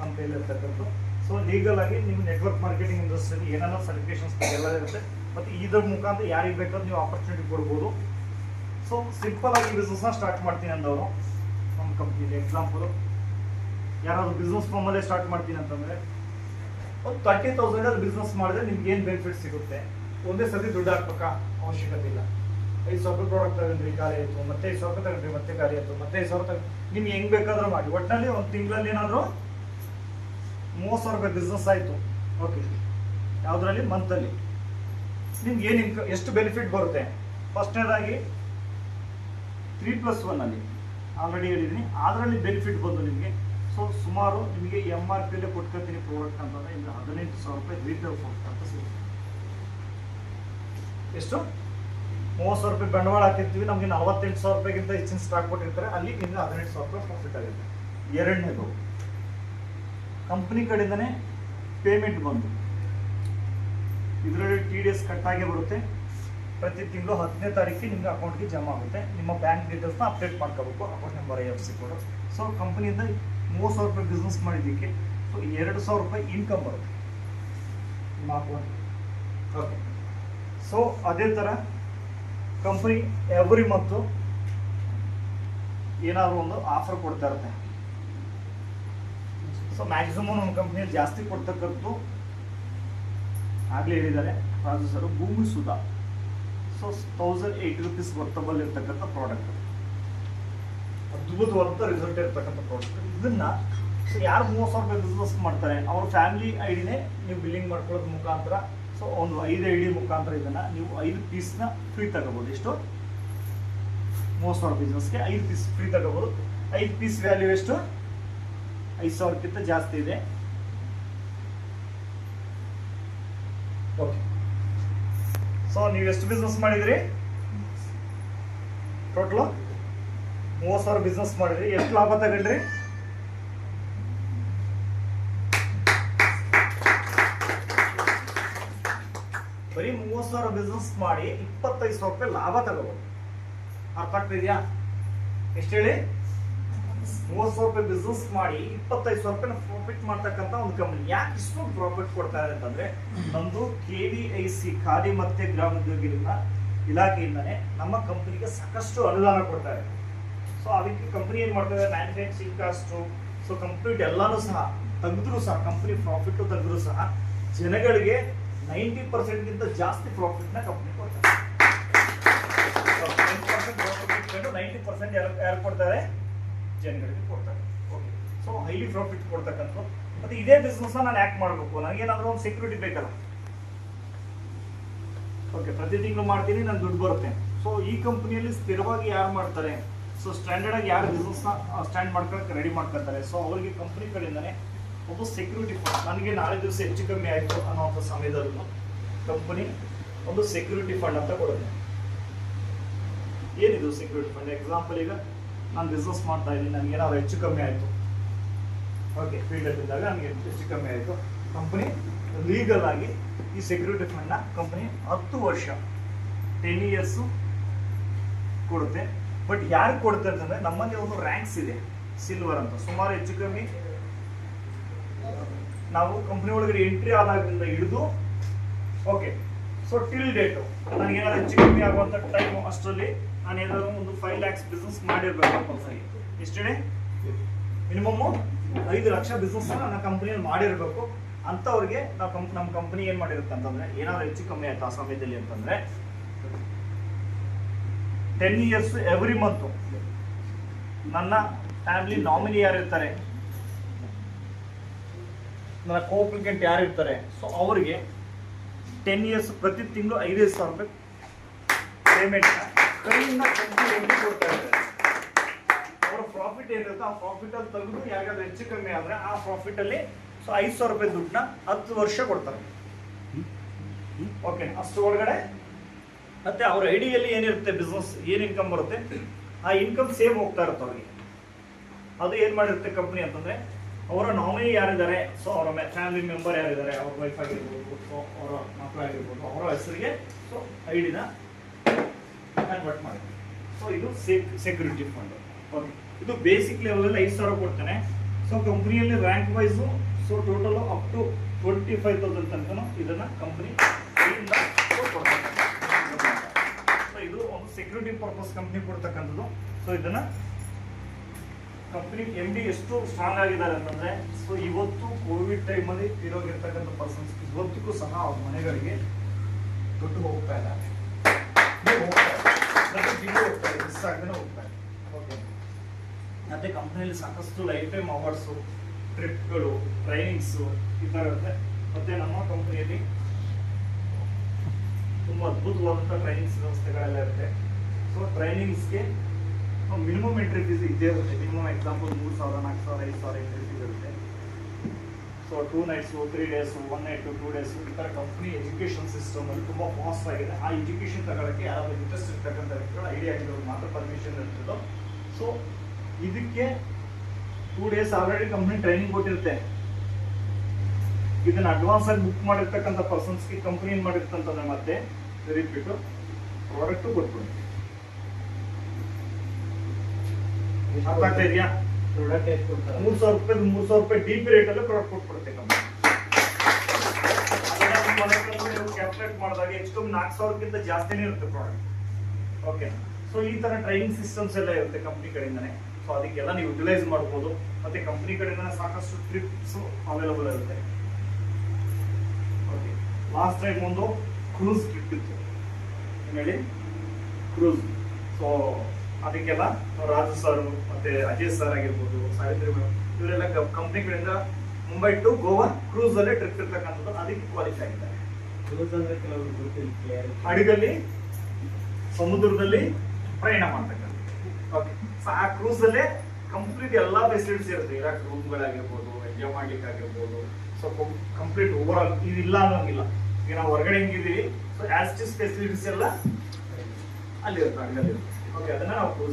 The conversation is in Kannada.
ನಮ್ಮ ಕೈಯಲ್ಲಿ ಇರ್ತಕ್ಕಂಥ ಸೊ ಲೀಗಲ್ ಆಗಿ ನೀವು ನೆಟ್ವರ್ಕ್ ಮಾರ್ಕೆಟಿಂಗ್ ಇಂಡಸ್ಟ್ರಿ ಏನೆಲ್ಲ ಸರ್ಟಿಫಿಕೇಶನ್ಸ್ ಎಲ್ಲ ಇರುತ್ತೆ, ಮತ್ತು ಇದ್ರ ಮುಖಾಂತರ ಯಾರಿಗೆ ಬೇಕಾದ್ರೂ ನೀವು ಆಪರ್ಚುನಿಟಿ ಕೊಡ್ಬೋದು. ಸೊ ಸಿಂಪಲ್ ಆಗಿ ಬಿಸ್ನೆಸ್ನ ಸ್ಟಾರ್ಟ್ ಮಾಡ್ತೀನಿ ಅಂದವರು ನಮ್ಮ ಕಂಪ್ನಿಲಿ ಎಕ್ಸಾಂಪಲು ಯಾರಾದರೂ ಬಿಸ್ನೆಸ್ ಫಾರ್ಮಲ್ಲೇ ಸ್ಟಾರ್ಟ್ ಮಾಡ್ತೀನಿ ಅಂತಂದರೆ, ಒಂದು ತರ್ಟಿ ತೌಸಂಡಲ್ಲಿ ಬಿಸ್ನೆಸ್ ಮಾಡಿದ್ರೆ ನಿಮ್ಗೆ ಏನು ಬೆನಿಫಿಟ್ ಸಿಗುತ್ತೆ? ಒಂದೇ ಸರ್ತಿ ದುಡ್ಡು ಹಾಕ್ಬೇಕಾ? ಅವಶ್ಯಕತೆ ಇಲ್ಲ. ಐದು ಸಾವಿರ ಪ್ರಾಡಕ್ಟ್ ತಗೊಂಡ್ರಿ, ಖಾಲಿ ಆಯಿತು. ಮತ್ತೆ ಐದು ಸಾವಿರ ತಗೊಂಡ್ರಿ, ಮತ್ತೆ ಖಾಲಿ ಆಯಿತು. ಮತ್ತೆ ಐದು ಸಾವಿರ ತಗೊಂಡು ನಿಮ್ಗೆ ಹೆಂಗೆ ಬೇಕಾದ್ರೂ ಮಾಡಿ. ಒಟ್ಟಿನಲ್ಲಿ ಒಂದು ತಿಂಗಳಲ್ಲಿ ಏನಾದರೂ ಮೂವತ್ತು ಸಾವಿರ ರೂಪಾಯಿ ಬಿಸ್ನೆಸ್ ಆಯಿತು. ಓಕೆ ಯಾವುದರಲ್ಲಿ? ಮಂತಲ್ಲಿ ನಿಮ್ಗೆ ಏನು ಇನ್ಕ ಎಷ್ಟು ಬೆನಿಫಿಟ್ ಬರುತ್ತೆ? ಫಸ್ಟ್ನೇದಾಗಿ ತ್ರೀ ಪ್ಲಸ್ ಒನ್ನಲ್ಲಿ ಆಲ್ರೆಡಿ ಹೇಳಿದ್ದೀನಿ ಅದರಲ್ಲಿ ಬೆನಿಫಿಟ್ ಬಂದು ನಿಮಗೆ. ಸೊ ಸುಮಾರು ನಿಮಗೆ ಎಂ ಆರ್ ಪಿಲೇ ಕೊಟ್ಕೊತೀನಿ ಪ್ರಾಡಕ್ಟ್ ಅಂತಂದರೆ ಇನ್ನು ಹದಿನೆಂಟು ಸಾವಿರ ರೂಪಾಯಿ ರೀಟೇಲ್ ಪ್ರಾಡಕ್ಟ್ ಅಂತ ಸಿಗುತ್ತೆ. ಎಷ್ಟು? ಮೂವತ್ತು ಸಾವಿರ ರೂಪಾಯಿ ಬಂಡವಾಳ ಹಾಕಿರ್ತೀವಿ. ನಮಗೆ ನಲವತ್ತೆಂಟು ಸಾವಿರ ರೂಪಾಯಿಗಿಂತ ಹೆಚ್ಚಿನ ಸ್ಟಾಕ್ ಕೊಟ್ಟಿರ್ತಾರೆ. ಅಲ್ಲಿ ನಿಮಗೆ ಹದಿನೆಂಟು ಸಾವಿರ ರೂಪಾಯಿ ಪ್ರಾಫಿಟ್ ಆಗುತ್ತೆ. ಎರಡನೇದು. ಕಂಪ್ನಿ ಕಡೆಯಿಂದನೇ ಪೇಮೆಂಟ್ ಬಂತು ಇದರಲ್ಲಿ ಟಿ ಡಿ ಎಸ್ ಕಟ್ಟಾಗೆ ಬರುತ್ತೆ. ಪ್ರತಿ ತಿಂಗಳು ಹತ್ತನೇ ತಾರೀಕಿಗೆ ನಿಮ್ಮ ಅಕೌಂಟ್ಗೆ ಜಮಾ ಆಗುತ್ತೆ. ನಿಮ್ಮ ಬ್ಯಾಂಕ್ ಡೀಟೇಲ್ಸ್ನ ಅಪ್ಡೇಟ್ ಮಾಡ್ಕೋಬೇಕು. Account number I F C ಕೊಡು ಸೊ ಕಂಪ್ನಿಯಿಂದ ಮೂವತ್ತು ಸಾವಿರ ರೂಪಾಯಿ ಬಿಸ್ನೆಸ್ ಮಾಡಿದ್ದಕ್ಕೆ ಸೊ ಎರಡು ಸಾವಿರ ರೂಪಾಯಿ ಇನ್ಕಮ್ ಬರುತ್ತೆ. ನಿಮ್ಮ ಅಕೌಂಟ್ ಓಕೆ ಸೊ ಅದೇ ಥರ ಕಂಪ್ನಿ ಎವ್ರಿ ಮಂತು ಏನಾದರೂ ಒಂದು ಆಫರ್ ಕೊಡ್ತಾ ಇರುತ್ತೆ. ಸೊ ಮ್ಯಾಕ್ಸಿಮಮ್ ನಮ್ಮ ಕಂಪ್ನಿಯಲ್ಲಿ ಜಾಸ್ತಿ ಕೊಡ್ತಕ್ಕಂಥದ್ದು ಆಗಲೇ ಹೇಳಿದ್ದಾರೆ. Raju sir, Bhoomi Sudha. So thousand eight rupees ವರ್ತಬಲ್ ಇರ್ತಕ್ಕಂಥ ಪ್ರಾಡಕ್ಟ್ ಅದ್ಭುತವಾದಂಥ ರಿಸಲ್ಟ್ ಇರ್ತಕ್ಕಂಥ ಪ್ರಾಡಕ್ಟ್ ಇದನ್ನ ಸೊ ಯಾರು ಮೂವತ್ತು ಸಾವಿರ ರೂಪಾಯಿ ಬಿಸ್ನೆಸ್ ಮಾಡ್ತಾರೆ, ಅವ್ರ ಫ್ಯಾಮಿಲಿ ಐಡಿನೇ ನೀವು ಬಿಲ್ಲಿಂಗ್ ಮಾಡ್ಕೊಳ್ಳೋದ್ರ ಮುಖಾಂತರ ಸೊ ಒಂದು ಐದು ಐ ಡಿ ಮುಖಾಂತರ ಇದನ್ನ ನೀವು ಐದು ಪೀಸ್ನ ಫ್ರೀ ತಗೋಬೋದು. ಎಷ್ಟು? ಮೂವತ್ತು ಸಾವಿರ ಬಿಸ್ನೆಸ್ಗೆ ಐದು ಪೀಸ್ ಫ್ರೀ ತಗೋಬೋದು. ಐದು ಪೀಸ್ ವ್ಯಾಲ್ಯೂ ಎಷ್ಟು? ಐದು ಸಾವಿರಕ್ಕಿಂತ ಜಾಸ್ತಿ ಇದೆ. ಓಕೆ ಸೊ ನೀವು ಎಷ್ಟು ಬಿಸ್ನೆಸ್ ಮಾಡಿದ್ರಿ? ಟೋಟಲು ಮೂವತ್ತು ಸಾವಿರ ಬಿಸ್ನೆಸ್ ಮಾಡಿದ್ರಿ. ಎಷ್ಟು ಲಾಭ ತಗೊಂಡ್ರಿ? ಬರೀ ಮೂವತ್ತು ಸಾವಿರ ಬಿಸ್ನೆಸ್ ಮಾಡಿ ಇಪ್ಪತ್ತೈದು ಸಾವಿರ ರೂಪಾಯಿ ಲಾಭ ತಗೋಬೋದು. ಅರ್ಥ ಆಗ್ತಿದ್ಯಾ ಎಷ್ಟು ಹೇಳಿ? ಮೂವತ್ತು ಸಾವಿರ ರೂಪಾಯಿ ಬಿಸ್ನೆಸ್ ಮಾಡಿ ಇಪ್ಪತ್ತೈದು ಸಾವಿರ ರೂಪಾಯಿ ಪ್ರಾಫಿಟ್ ಮಾಡ್ತಕ್ಕಂಥ ಒಂದು ಕಂಪನಿ ಯಾಕೆ ಇಷ್ಟೊಂದು ಪ್ರಾಫಿಟ್ ಕೊಡ್ತಾ ಇದೆ ಅಂತಂದ್ರೆ, ನಮ್ದು K V I C khadi ಮತ್ತೆ ಗ್ರಾಮೋದ್ಯೋಗಿಗಳ ಇಲಾಖೆಯಿಂದಾನೆ ನಮ್ಮ ಕಂಪನಿಗೆ ಸಾಕಷ್ಟು ಅನುದಾನ ಕೊಡ್ತಾರೆ ಸೊ ಅದಕ್ಕೆ ಕಂಪನಿ ಏನು ಮಾಡ್ತಾರೆ ಮ್ಯಾನುಫ್ಯಾಕ್ಚರಿಂಗ್ ಕಾಸ್ಟು ಸೊ ಕಂಪ್ಲೀಟ್ ಎಲ್ಲಾನು ಸಹ ತೆಗೆದ್ರು ಸಹ ಕಂಪನಿ ಪ್ರಾಫಿಟ್ ತೆಗೆದ್ರು ಸಹ ಜನಗಳಿಗೆ ನೈಂಟಿ ಪರ್ಸೆಂಟ್ಗಿಂತ ಜಾಸ್ತಿ ಪ್ರಾಫಿಟ್ನ ಕಂಪನಿ ಕೊಡ್ತಾರೆ ನೈಂಟಿ ಪರ್ಸೆಂಟ್ ಯಾರು ಕೊಡ್ತಾರೆ? ಜನಗಳಿಗೆ ಕೊಡ್ತಾರೆ. ಓಕೆ ಸೊ ಹೈಲಿ ಪ್ರಾಫಿಟ್ ಕೊಡ್ತಕ್ಕಂಥದ್ದು ಮತ್ತೆ ಇದೇ ಬಿಸ್ನೆಸ್ ನಾನು ಯಾಕೆ ಮಾಡಬೇಕು. ನನಗೇನಾದ್ರೂ ಒಂದು ಸೆಕ್ಯೂರಿಟಿ ಬೇಕಲ್ಲ. ಓಕೆ ಪ್ರತಿ ತಿಂಗಳು ಮಾಡ್ತೀನಿ ನಾನು ದುಡ್ಡು ಬರುತ್ತೆ. ಸೊ ಈ ಕಂಪನಿಯಲ್ಲಿ ಸ್ಥಿರವಾಗಿ ಯಾರು ಮಾಡ್ತಾರೆ? ಸೊ ಸ್ಟ್ಯಾಂಡರ್ಡ್ ಆಗಿ ಯಾರು ಬಿಸ್ನೆಸ್ನ ಸ್ಟ್ಯಾಂಡ್ ಮಾಡ್ಕೊಳಕ್ಕೆ ರೆಡಿ ಮಾಡ್ಕೊತಾರೆ ಸೊ ಅವರಿಗೆ ಕಂಪ್ನಿ ಕಡೆಯಿಂದನೇ ಒಬ್ಬ ಸೆಕ್ಯೂರಿಟಿ ಫಂಡ್ ನನಗೆ ನಾಳೆ ದಿವಸ ಹೆಚ್ಚು ಕಮ್ಮಿ ಆಯಿತು ಅನ್ನೋಂಥ ಸಮಯದಲ್ಲೂ ಕಂಪನಿ ಒಂದು ಸೆಕ್ಯೂರಿಟಿ ಫಂಡ್ ಅಂತ ಕೊಡುತ್ತೆ. ಏನಿದು ಸೆಕ್ಯೂರಿಟಿ ಫಂಡ್ ಎಕ್ಸಾಂಪಲ್ ಈಗ ನಾನು ಬಿಸ್ನೆಸ್ ಮಾಡ್ತಾ ಇದ್ದೀನಿ. ನನಗೆ ಏನಾದ್ರು ಹೆಚ್ಚು ಕಮ್ಮಿ ಆಯಿತು. ಓಕೆ ಫೀಲ್ಡ್ ಇದ್ದಾಗ ನನಗೆ ಹೆಚ್ಚು ಕಮ್ಮಿ ಆಯಿತು. ಕಂಪ್ನಿ ಲೀಗಲ್ ಆಗಿ ಈ ಸೆಕ್ಯೂರಿಟಿ ಫಂಡ್ನ ಕಂಪ್ನಿ ಹತ್ತು ವರ್ಷ ಟೆನ್ ಇಯರ್ಸು ಕೊಡುತ್ತೆ. ಬಟ್ ಯಾರು ಕೊಡುತ್ತೆ ಅಂತಂದರೆ ನಮ್ಮಲ್ಲಿ ಒಂದು ರ್ಯಾಂಕ್ಸ್ ಇದೆ ಸಿಲ್ವರ್ ಅಂತ. ಸುಮಾರು ಹೆಚ್ಚು ಕಮ್ಮಿ ನಾವು ಕಂಪ್ನಿ ಒಳಗಡೆ ಎಂಟ್ರಿ ಆದಾಗಿಂದ ಹಿಡಿದು ಓಕೆ ಸೊ ಟಿಲ್ ಡೇಟು ನನಗೇನಾದ್ರು ಹೆಚ್ಚು ಕಮ್ಮಿ ಆಗುವಂಥ ಟೈಮು ಅಷ್ಟರಲ್ಲಿ ನಾನು ಏನಾದ್ರು ಒಂದು ಫೈವ್ ಲ್ಯಾಕ್ಸ್ ಬಿಸ್ನೆಸ್ ಮಾಡಿರ್ಬೇಕು ಕಂಪಲ್ಸರಿ ಎಷ್ಟೇ ಮಿನಿಮಮ್ಮು ಐದು ಲಕ್ಷ ಬಿಸ್ನೆಸ್ ನನ್ನ ಕಂಪ್ನಿಯಲ್ಲಿ ಮಾಡಿರಬೇಕು. ಅಂಥವ್ರಿಗೆ ನಾವು ಕಂಪ್ ನಮ್ಮ ಕಂಪ್ನಿ ಏನು ಮಾಡಿರುತ್ತೆ ಅಂತಂದ್ರೆ, ಏನಾದ್ರು ಹೆಚ್ಚು ಕಮ್ಮಿ ಆಯ್ತು ಆ ಸಮಯದಲ್ಲಿ ಅಂತಂದ್ರೆ ಟೆನ್ ಇಯರ್ಸ್ ಎವ್ರಿ ಮಂತು ನನ್ನ ಫ್ಯಾಮಿಲಿ ನಾಮಿನಿ ಯಾರಿರ್ತಾರೆ? ನನ್ನ ಕೋಪ್ಲಿಕೆಂಟ್ ಯಾರಿರ್ತಾರೆ? ಸೊ ಅವರಿಗೆ ಟೆನ್ ಇಯರ್ಸ್ ಪ್ರತಿ ತಿಂಗಳು ಐದೈದು ಸಾವಿರ ರೂಪಾಯಿ ಪೇಮೆಂಟ್ ಕೈಯಿಂದ ಕಂಪನಿ ಕೊಡ್ತಾ ಇದ್ದಾರೆ ಅವರ ಪ್ರಾಫಿಟ್ ಏನಿರುತ್ತೆ ಆ ಪ್ರಾಫಿಟಲ್ಲಿ ತೆಗೆದು ಯಾರಿಗಾದ್ರೂ ಹೆಚ್ಚು ಕಮ್ಮಿ ಆದ್ರೆ ಆ ಪ್ರಾಫಿಟ್ ಅಲ್ಲಿ ಸೊ ಐದು ಸಾವಿರ ರೂಪಾಯಿ ದುಡ್ಡನ್ನ ಹತ್ತು ವರ್ಷ ಕೊಡ್ತಾರೆ. ಓಕೆ ಅಷ್ಟು ಒಳಗಡೆ. ಮತ್ತೆ ಅವ್ರ ಐಡಿಯಲ್ಲಿ ಏನಿರುತ್ತೆ ಬಿಸ್ನೆಸ್ ಏನು ಇನ್ಕಮ್ ಬರುತ್ತೆ? ಆ ಇನ್ಕಮ್ ಸೇಮ್ ಹೋಗ್ತಾ ಇರುತ್ತೆ ಅವ್ರಿಗೆ. ಅದು ಏನು ಮಾಡಿರುತ್ತೆ ಕಂಪ್ನಿ ಅಂತಂದ್ರೆ, ಅವರ ನಾಮಿನಿ ಯಾರಿದ್ದಾರೆ? ಸೊ ಅವರ ಫ್ಯಾಮಿಲಿ ಮೆಂಬರ್ ಯಾರಿದ್ದಾರೆ? ಅವ್ರ ವೈಫ್ ಆಗಿರ್ಬೋದು ಅವರ ಮಕ್ಕಳು ಆಗಿರ್ಬೋದು ಅವರ ಹೆಸರಿಗೆ ಸೊ ಐಡಿನ ಕನ್ವರ್ಟ್ ಮಾಡಿದ್ವಿ ಸೊ ಇದು ಸೆಕ್ಯೂರಿಟಿ ಫಂಡ್ ಓಕೆ ಇದು ಬೇಸಿಕ್ ಲೆವೆಲಲ್ಲಿ ಐದು ಸಾವಿರ ಕೊಡ್ತಾನೆ. ಸೊ ಕಂಪ್ನಿಯಲ್ಲಿ rank wise so total up to twenty five thousand ತನಕ ಇದನ್ನು ಕಂಪ್ನಿ ಸೊ ಇದು ಒಂದು ಸೆಕ್ಯೂರಿಟಿ ಪರ್ಪಸ್ ಕಂಪ್ನಿ ಕೊಡ್ತಕ್ಕಂಥದ್ದು. ಸೊ ಇದನ್ನ ಕಂಪ್ನಿ ಎಂ ಡಿ ಎಷ್ಟು ಸ್ಟ್ರಾಂಗ್ ಆಗಿದ್ದಾರೆ ಅಂತಂದ್ರೆ ಸೊ ಇವತ್ತು ಕೋವಿಡ್ ಟೈಮಲ್ಲಿ ಇರೋಗಿರ್ತಕ್ಕಂಥ ಪರ್ಸನ್ಸ್ ಇವತ್ತಿಗೂ ಸಹ ಅವ್ರ ಮನೆಗಳಿಗೆ ದುಡ್ಡು ಹೋಗ್ತಾ ಇಲ್ಲ ದುಡ್ಡು ಹೋಗ್ತಾ ಇಲ್ಲ. ಮತ್ತೆ ದುಡ್ಡು ಹೋಗ್ತಾ ಇದೆ ಹೋಗ್ತಾರೆ ಓಕೆ ಮತ್ತೆ ಕಂಪ್ನಿಯಲ್ಲಿ ಸಾಕಷ್ಟು ಲೈಫ್ ಟೈಮ್ ಅವಾರ್ಡ್ಸು ಟ್ರಿಪ್ಗಳು ಟ್ರೈನಿಂಗ್ಸು ಈ ಥರ ಇರುತ್ತೆ ಮತ್ತೆ ನಮ್ಮ ಕಂಪ್ನಿಯಲ್ಲಿ ತುಂಬ ಅದ್ಭುತವಾದಂಥ ಟ್ರೈನಿಂಗ್ಸ್ ವ್ಯವಸ್ಥೆಗಳೆಲ್ಲ ಇರುತ್ತೆ. ಸೊ ಟ್ರೈನಿಂಗ್ಸ್ಗೆ ಮಿನಿಮಮ್ ಎಂಟ್ರಿ ಫೀಸ್ ಇದ್ದೇ ಇರುತ್ತೆ. ಮಿನಿಮಮ್ ಎಕ್ಸಾಂಪಲ್ ಮೂರು ಸಾವಿರ, ನಾಲ್ಕು ಸಾವಿರ, ಐದು ಸಾವಿರ ಎಂಟ್ರಿ ಫೀಸ್ ಇರುತ್ತೆ. So two nights three days one night two days ಈ ಥರ ಕಂಪ್ನಿ ಎಜುಕೇಷನ್ ಸಿಸ್ಟಮಲ್ಲಿ ತುಂಬ ಫಾಸ್ಟ್ ಆಗಿದೆ. ಆ ಎಜುಕೇಷನ್ ತಗೊಳ್ಳೋಕ್ಕೆ ಯಾರಾದ್ರೂ ಇಂಟ್ರೆಸ್ಟ್ ಇರ್ತಕ್ಕಂಥ ವ್ಯಕ್ತಿಗಳು ಐಡಿಯಾ ಆಗಿರೋರು ಮಾತ್ರ ಪರ್ಮಿಷನ್ ಇರ್ತದೋ. ಸೊ ಇದಕ್ಕೆ two days already company training ಕೊಟ್ಟಿರುತ್ತೆ. ಇದನ್ನ ಅಡ್ವಾನ್ಸ್ ಆಗಿ ಬುಕ್ ಮಾಡಿರ್ತಕ್ಕಂಥ ಪರ್ಸನ್ಸ್ಗೆ ಕಂಪ್ನಿ ಏನು ಮಾಡಿರ್ತಂತಂದ್ರೆ ಮತ್ತೆ ಬಿಟ್ಟು ಪ್ರಾಡಕ್ಟು ಕೊಟ್ಬಿಡ್ತೀವಿ ಅರ್ಥ ಆಗ್ತಾ ಇದೆಯಾ? ಪ್ರಾಡಕ್ಟ್ ಎಷ್ಟು ಕೊಡ್ತಾರೆ. ಮೂರ್ ಸಾವಿರ ರೂಪಾಯಿ ಮೂರ್ ಸಾವಿರ ರೂಪಾಯಿ ಡಿ ಪಿ ರೇಟ್ ಅಲ್ಲೇ ಪ್ರಾಡಕ್ಟ್ ಕೊಟ್ಬಿಡುತ್ತೆ ಕಂಪ್ನಿ ನೀವು ಕ್ಯಾಲ್ಕುಲೇಟ್ ಮಾಡಿದಾಗ ಹೆಚ್ಚು ಕಮ್ಮಿ ನಾಲ್ಕು ಸಾವಿರಕ್ಕಿಂತ ಜಾಸ್ತಿನೇ ಇರುತ್ತೆ ಪ್ರಾಡಕ್ಟ್ ಓಕೆ ಸೊ ಈ ತರ ಟ್ರೈನಿಂಗ್ ಸಿಸ್ಟಮ್ಸ್ ಎಲ್ಲ ಇರುತ್ತೆ ಕಂಪ್ನಿ ಕಡೆಯಿಂದನೇ. ಸೊ ಅದಕ್ಕೆಲ್ಲ ನೀವು ಯುಟಿಲೈಸ್ ಮಾಡ್ಬೋದು. ಮತ್ತೆ ಕಂಪ್ನಿ ಕಡೆಯಿಂದ ಸಾಕಷ್ಟು ಟ್ರಿಪ್ಸ್ ಅವೈಲಬಲ್ ಇರುತ್ತೆ. ಓಕೆ ಲಾಸ್ಟ್ ಟೈಮ್ ಒಂದು ಕ್ರೂಸ್ ಟ್ರಿಪ್ ಇತ್ತು. ಹೇಳಿ? ಕ್ರೂಸ್ ಸೊ ಅದಕ್ಕೆಲ್ಲ ರಾಜು ಸರ್ ಮತ್ತೆ ಅಜಯ್ ಸರ್ ಆಗಿರ್ಬೋದು ಸಾವಿತ್ರಿ ಮೇಡಮ್ ಇವರೆಲ್ಲ ಕಂಪ್ನಿಗಳಿಂದ ಮುಂಬೈ ಟು ಗೋವಾ ಕ್ರೂಸ್ ಅಲ್ಲೇ ಟ್ರಿಪ್ ಇರ್ತಕ್ಕಂಥದ್ದು ಅದಕ್ಕೆ ಕ್ವಾಲಿಫೈ ಆಗಿದ್ದಾರೆ. ಹಡಗಲ್ಲಿ ಸಮುದ್ರದಲ್ಲಿ ಪ್ರಯಾಣ ಮಾಡ್ತಕ್ಕಂಥ ಓಕೆ ಆ ಕ್ರೂಸ್ ಅಲ್ಲೇ ಕಂಪ್ಲೀಟ್ ಎಲ್ಲಾ ಫೆಸಿಲಿಟೀಸ್ ಇರುತ್ತೆ. ಇರಾಕ್ ರೂಮ್ಗಳಾಗಿರ್ಬೋದು ಎಂಜಾಯ್ ಮಾಡ್ಲಿಕ್ಕೆ ಆಗಿರ್ಬೋದು ಸೊ ಕಂಪ್ಲೀಟ್ ಓವರ್ ಆಲ್ ಇದಿಲ್ಲ ಅನ್ನೋಂಗಿಲ್ಲ. ಈಗ ನಾವು ಹೊರಗಡೆ ಹೆಂಗಿದ್ದೀವಿ ಸೊ ಆಸ್ಟಿಸ್ ಫೆಸಿಲಿಟೀಸ್ ಎಲ್ಲ ಅಲ್ಲಿ ಇರುತ್ತೆ ಹಡಗಲ್ಲಿ ಓಕೆ ಅದನ್ನ ನಾವು ಕ್ರೂಸ್